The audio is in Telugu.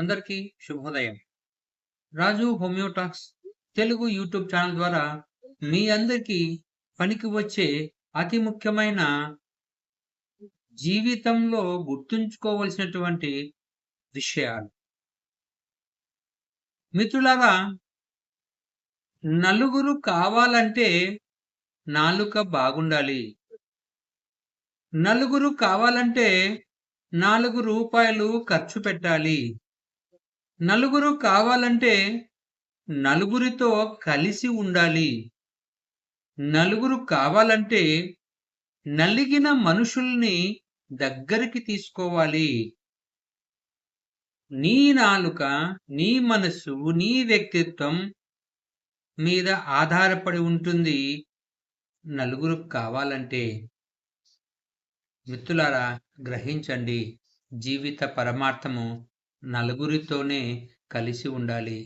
అందరికీ శుభోదయం. రాజు హోమియోటాక్స్ తెలుగు యూట్యూబ్ ఛానల్ ద్వారా మీ అందరికీ పనికి వచ్చే అతి ముఖ్యమైన జీవితంలో గుర్తుంచుకోవలసినటువంటి విషయాలు. మిత్రులారా నలుగురు కావాలంటే నాలుక బాగుండాలి. నలుగురు కావాలంటే నాలుగు రూపాయలు ఖర్చు పెట్టాలి. నలుగురు కావాలంటే నలుగురితో కలిసి ఉండాలి. నలుగురు కావాలంటే నలిగిన మనుషుల్ని దగ్గరికి తీసుకోవాలి. నీ నాలుక నీ మనస్సు నీ వ్యక్తిత్వం మీద ఆధారపడి ఉంటుంది. నలుగురు కావాలంటే. మిత్రులారా గ్రహించండి జీవిత పరమార్థము నలుగురితోనే కలిసి ఉండాలి.